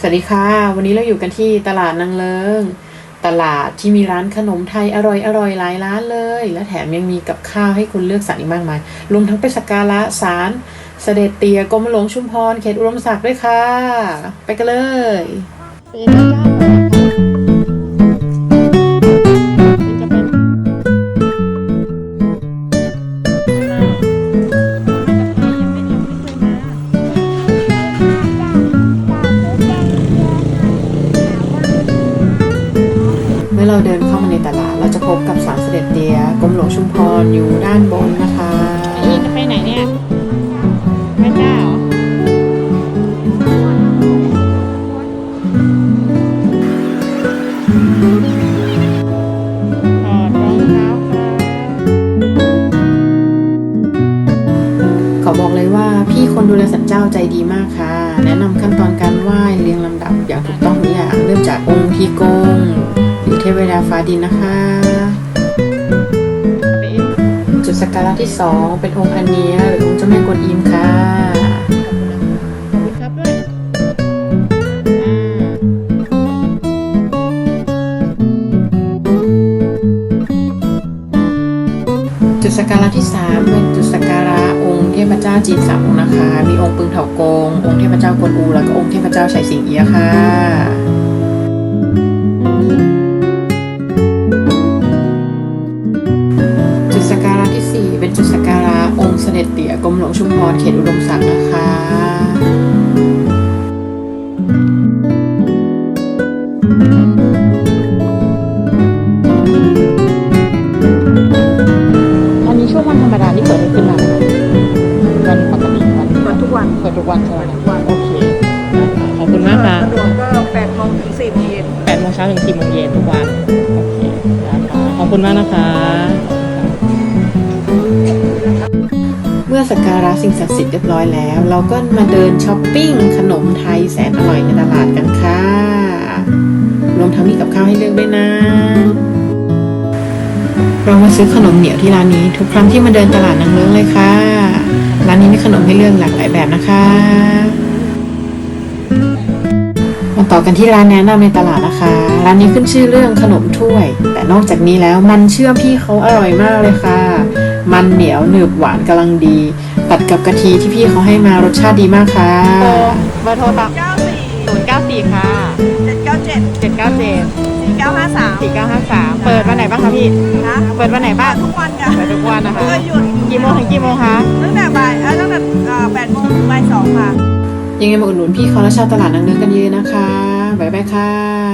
สวัสดีค่ะ วันนี้เราอยู่กันที่ตลาดนางเลิง ตลาดที่มีร้านขนมไทยอร่อยอร่อยหลายร้านเลย และแถมยังมีกับข้าวให้คุณเลือกสรรอีกมากมายรวมทั้งไปสักการะศาลเสด็จเตียกรมหลวงชุมพรเขตอุดมศักดิ์ด้วยค่ะ ไปกันเลย มื่อเราเดินเข้ามาในตลาด เราจะพบกับศาลเสด็จเตียกรมหลวงชุมพรอยู่ด้านบนนะคะนี่จะไปไหนเนี่ยแม่เจ้าเหรอถอดรองเท้าค่ะขอบอกเลยว่าพี่คนดูแลสันเจ้าใจดีมากค่ะ แนะนำขั้นตอนการไหว้เรียงลำดับอย่างถูกต้องทุกอย่างเริ่มจากองค์ทีโกงหรือ เทพเวดาฟ้าดินนะคะจุดสักการะที่สองเป็นองค์อันเนียหรือองค์เจ้าแม่กวนอิมค่ะขอบคุณครับด้วยจุดสักการะที่สามเป็นจุดสักการะองค์เทพเจ้าจีนสามองค์นะคะ มีองค์ปึงเถากง องค์เทพเจ้ากวนอู แล้วก็องค์เทพเจ้าไฉสิงเอียค่ะ รมหลวงชุมพรเขตอุดมศักดิ์นะคะอันนี้ช่วงวันธรรมดานี่เปิดให้ขึ้นมาไหมวันปกติวันเปิดทุกวันเปิดทุกวันใช่ไหมทุกวันโอเคได้ค่ะขอบคุณมากค่ะสะดวกก็แปดโมงถึงสี่โมงเย็นแปดโมงเช้าถึงสี่โมงเย็นทุกวันโอเคได้ค่ะขอบคุณมากนะคะ มื่อสักการะสิ่งศักดิ์สิทธิ์เรียบร้อยแล้ว เราก็มาเดินช้อปปิ้งขนมไทยแสนอร่อยในตลาดกันค่ะ รวมทั้งมีกับข้าวให้เลือกด้วยนะ เรามาซื้อขนมเหนียวที่ร้านนี้ ทุกครั้งที่มาเดินตลาดนางเลิ้งเลยค่ะ ร้านนี้มีขนมให้เลือกหลากหลายแบบนะคะมาต่อกันที่ร้านแนะนำในตลาดนะคะ ร้านนี้ขึ้นชื่อเรื่องขนมถ้วย แต่นอกจากนี้แล้วมันเชื่อมพี่เขาอร่อยมากเลยค่ะ มันเหนียวหนึบหวานกำลังดี ตัดกับกะทิที่พี่เขาให้มารสชาติดีมากค่ะเบอร์โทรศัพท์เก้าสี่ศูนย์เก้าสี่ค่ะเจ็ดเก้าเจ็ดเจ็ดเก้าเจ็ดสี่เก้าห้าสามสี่เก้าห้าสามเปิดวันไหนบ้างคะพี่นะเปิดวันไหนบ้างทุกวันค่ะเปิดทุกวันนะคะเคยหยุดกี่โมงถึงกี่โมงคะตั้งแต่บ่ายเอ้ยตั้งแต่แปดโมงถึงบ่ายสองค่ะยังไงมาอุดหนุนพี่เขาและชาวตลาดนางเนื้อกันเยอะนะคะบ๊ายบายค่ะ